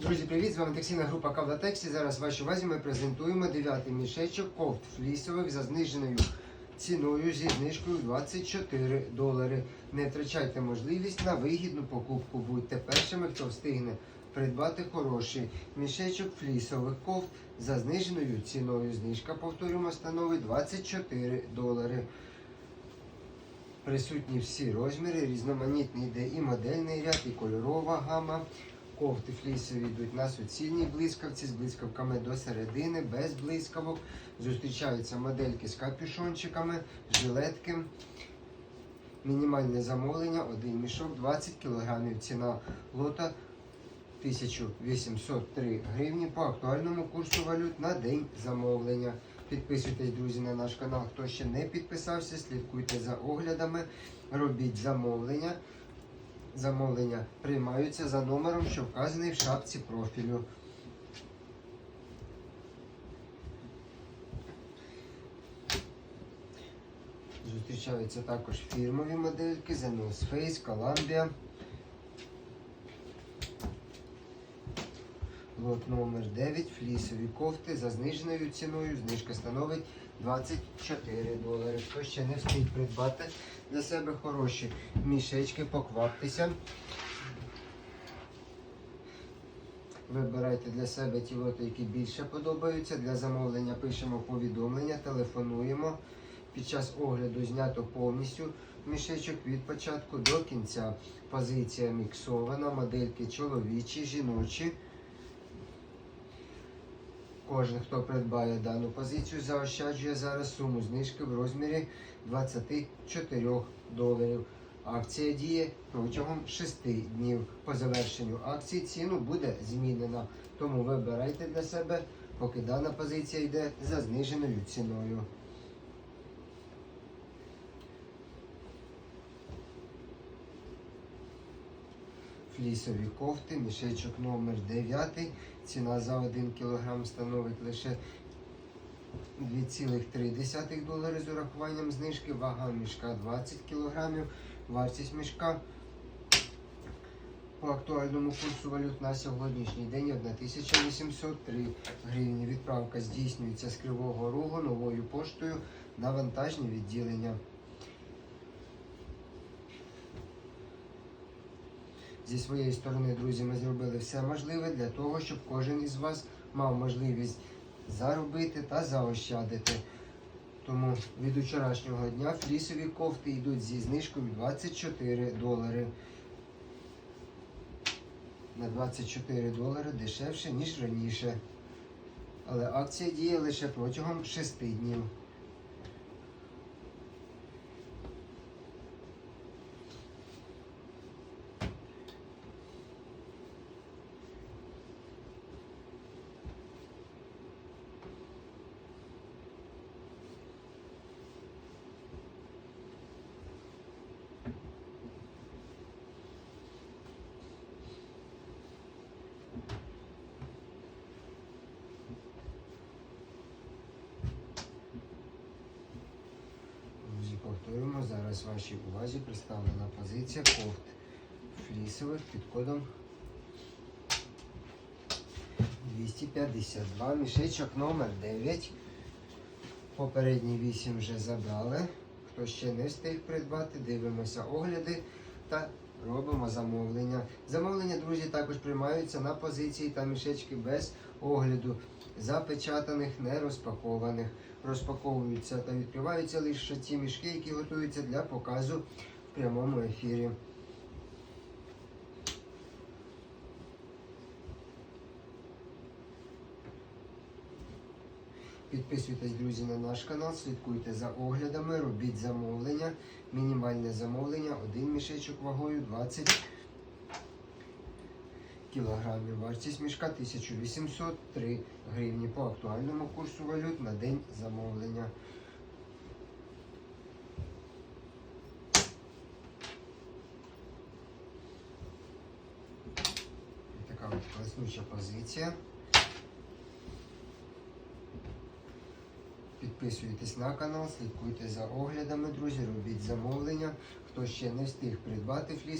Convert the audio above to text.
Друзі, привіт! З вами текстильна група Кавлатексі. Зараз вашій увазі ми презентуємо дев'ятий мішечок кофт флісових за зниженою ціною зі знижкою 24 долари. Не втрачайте можливість на вигідну покупку. Будьте першими, хто встигне придбати хороший мішечок флісових кофт за зниженою ціною. Знижка, повторюємо, становить 24 долари. Присутні всі розміри, різноманітний йде і модельний ряд, і кольорова гама. Кофти флісові йдуть на суцільній блискавці з блискавками до середини, без блискавок. Зустрічаються модельки з капюшончиками, жилетки. Мінімальне замовлення, один мішок, 20 кг. Ціна лота 1803 гривні по актуальному курсу валют на день замовлення. Підписуйтесь, друзі, на наш канал. Хто ще не підписався, слідкуйте за оглядами, робіть замовлення. Замовлення приймаються за номером, що вказаний в шапці профілю. Зустрічаються також фірмові модельки North Face, Columbia. Лот номер 9 флісові кофти за зниженою ціною. Знижка становить 24 долари. Хто ще не встиг придбати для себе хороші мішечки, покваптеся. Вибирайте для себе ті лоти, які більше подобаються. Для замовлення пишемо повідомлення, телефонуємо. Під час огляду знято повністю мішечок від початку до кінця. Позиція міксована, модельки чоловічі, жіночі. Кожен, хто придбає дану позицію, заощаджує зараз суму знижки в розмірі 24 доларів. Акція діє протягом 6 днів. По завершенню акції ціну буде змінена. Тому вибирайте для себе, поки дана позиція йде за зниженою ціною. Флісові кофти, мішечок номер 9. Ціна за 1 кг становить лише 2,3 долари з урахуванням знижки. Вага мішка 20 кг. Вартість мішка по актуальному курсу валют на сьогоднішній день 1803 гривні. Відправка здійснюється з Кривого Рогу новою поштою на вантажні відділення. Зі своєї сторони, друзі, ми зробили все можливе для того, щоб кожен із вас мав можливість заробити та заощадити. Тому від вчорашнього дня флісові кофти йдуть зі знижкою 24 долари. На 24 долари дешевше, ніж раніше. Але акція діє лише протягом 6 днів. Друзі, зараз вашій увазі представлена позиція кофт флісових під кодом 252, мішечок номер 9. Попередні 8 вже забрали. Хто ще не встиг придбати, дивимося огляди та робимо замовлення. Замовлення, друзі, також приймаються на позиції та мішечки без огляду, запечатаних, не розпакованих. Розпаковуються та відкриваються лише ті мішки, які готуються для показу в прямому ефірі. Підписуйтесь, друзі, на наш канал, слідкуйте за оглядами, робіть замовлення. Мінімальне замовлення, один мішечок вагою 20 кілограмів. Вартість мішка 1803 гривні по актуальному курсу валют на день замовлення. Така от класнюча позиція. Підписуйтесь на канал, слідкуйте за оглядами, друзі, робіть замовлення. Хто ще не встиг придбати фліс.